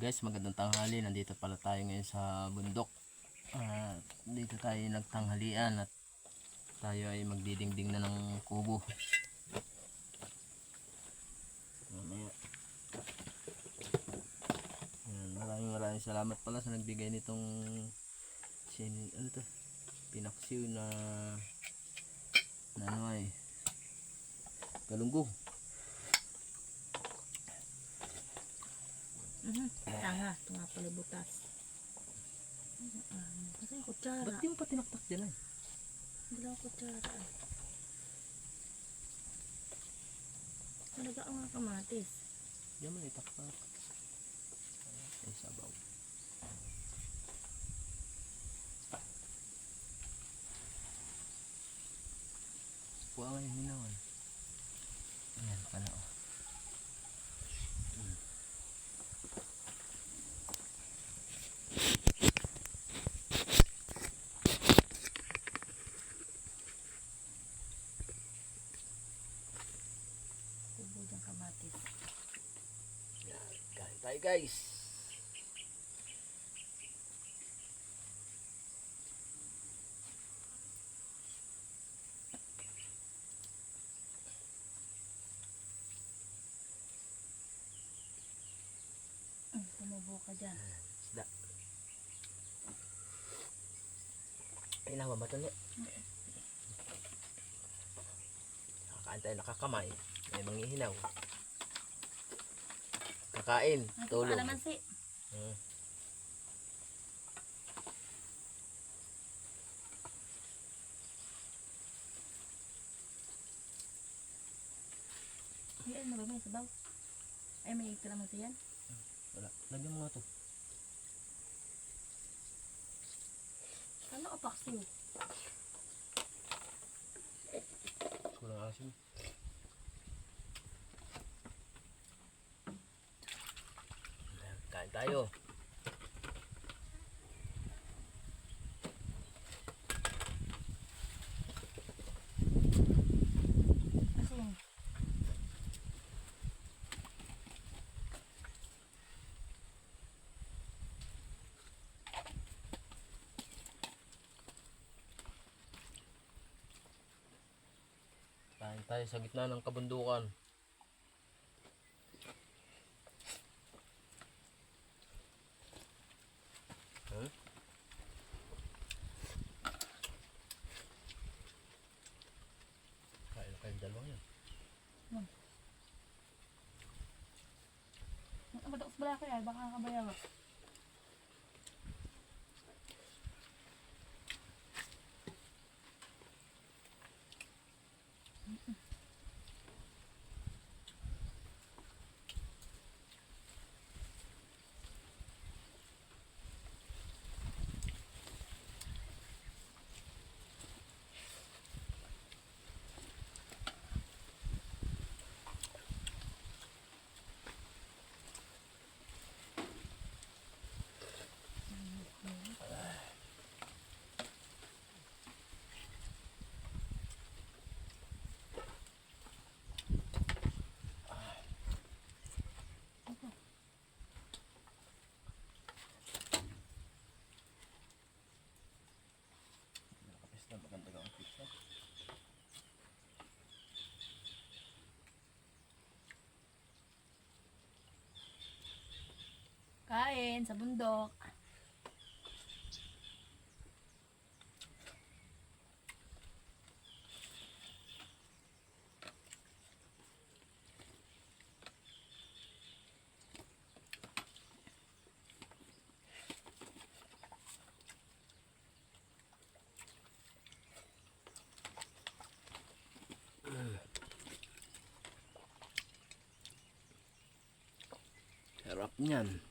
guys, magandang tanghali. Nandito pala tayo ngayon sa bundok. At dito tayo nagtanghalian at tayo ay magdidingding na ng kubo. Mamaya. Yan, maraming maraming salamat pala sa nagbigay nitong sin, ano to? Pinaksiw na na ano ay galunggong. Mhm. Tanga, ito nga pala butas. Ah, Kasi yung kutsara. Ba't di mo pa tinaktak dyan ay? Hindi ako kutsara. Talaga ang mga kamatis. Diyan mo itaktak. Ay, sabaw. Kuha nga yung hinawan. Ayan pala oh. Mm. Kubo dyan kamatis. Yan, tayo guys. Tumubo ka dyan. Isda. Ay, nawa ba ito niya? Nakakain tayo nakakamay. May manghihinaw. Kakain, Ito tulog. kalamansi? Hmm. Ay, ano ba may sabaw? Ay, may kalamansi yan? Wala. Lagyan mo nga to. Ano ka paksiw? Kulang asin. Ayan, Kain tayo. Asin. Kain tayo sa gitna ng kabundukan. Huh? Kain kayong dalawang yan. Ko yan, baka kabayaw. Kain sa bundok. Sarap niyan.